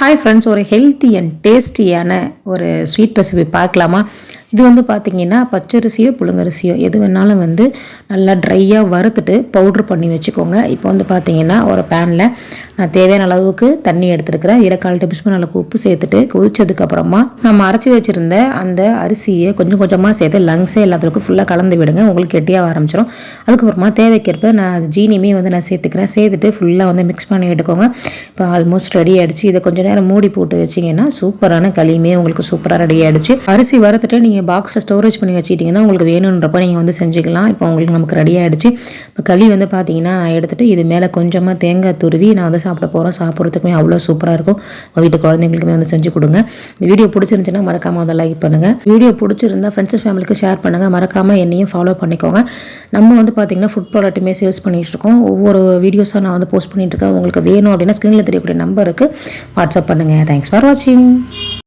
Hi friends ஒரு healthy and டேஸ்டியான ஒரு ஸ்வீட் ரெசிபி பார்க்கலாமா? இது வந்து பார்த்தீங்கன்னா பச்சரிசியோ புழுங்கரிசியோ எது வேணாலும் வந்து நல்லா ட்ரையாக வறுத்துட்டு பவுட்ரு பண்ணி வச்சுக்கோங்க. இப்போ வந்து பார்த்தீங்கன்னா ஒரு பேனில் நான் தேவையான அளவுக்கு தண்ணி எடுத்துருக்கிறேன். இரக்கால் டேபிள் அளவுக்கு உப்பு சேர்த்துட்டு கொதிச்சதுக்கப்புறமா நம்ம அரைச்சி வச்சுருந்த அந்த அரிசியை கொஞ்சம் கொஞ்சமாக சேர்த்து லங்ஸே எல்லாத்துக்கும் ஃபுல்லாக கலந்து விடுங்க. உங்களுக்கு கெட்டியாக ஆரம்பிச்சிடும் அதுக்கப்புறமா தேவைக்கேற்ப நான் அது ஜீனியுமே வந்து நான் சேர்த்துக்கிறேன். சேர்த்துட்டு ஃபுல்லாக வந்து மிக்ஸ் பண்ணி எடுக்கோங்க. இப்போ ஆல்மோஸ்ட் ரெடி ஆகிடுச்சு இதை கொஞ்சம் நேரம் மூடி போட்டு வச்சிங்கன்னா சூப்பரான களியுமே உங்களுக்கு சூப்பராக ரெடி ஆகிடுச்சு அரிசி வறுத்துட்டு நீங்கள் பாக்ஸில் ஸ்டோரேஜ் பண்ணி வச்சுக்கிட்டிங்கன்னா உங்களுக்கு வேணுன்றப்ப நீங்கள் வந்து செஞ்சுக்கலாம். இப்போ உங்களுக்கு நமக்கு ரெடி ஆகிடுச்சு இப்போ களி வந்து பார்த்தீங்கன்னா நான் எடுத்துகிட்டு இது மேலே கொஞ்சமாக தேங்காய் துருவி நான் வந்து சாப்பிட போகிறோம் சாப்பிட்றதுக்குமே அவ்வளோ சூப்பராக இருக்கும். உங்கள் வீட்டு குழந்தைங்களுக்குமே வந்து செஞ்சு கொடுங்க. இந்த வீடியோ பிடிச்சிருந்துச்சுன்னா மறக்காமல் வந்து லைக் பண்ணுங்கள் வீடியோ பிடிச்சிருந்தா ஃப்ரெண்ட்ஸ் ஃபேமிலிக்கு ஷேர் பண்ணுங்கள் மறக்காமல் என்னையும் ஃபாலோ பண்ணிக்கோங்க. நம்ம வந்து பார்த்தீங்கன்னா ஃபுட் ப்ராடக்ட்டுமே சேல்ஸ் பண்ணிகிட்டு இருக்கோம். ஒவ்வொரு வீடியோஸாக நான் வந்து போஸ்ட் பண்ணிட்டு இருக்கேன். உங்களுக்கு வேணும் அப்படின்னா ஸ்க்ரீனில் தெரியக்கூடிய நம்பருக்கு வாட்ஸ்அப் பண்ணுங்கள் தேங்க்ஸ் ஃபார் வாட்சிங்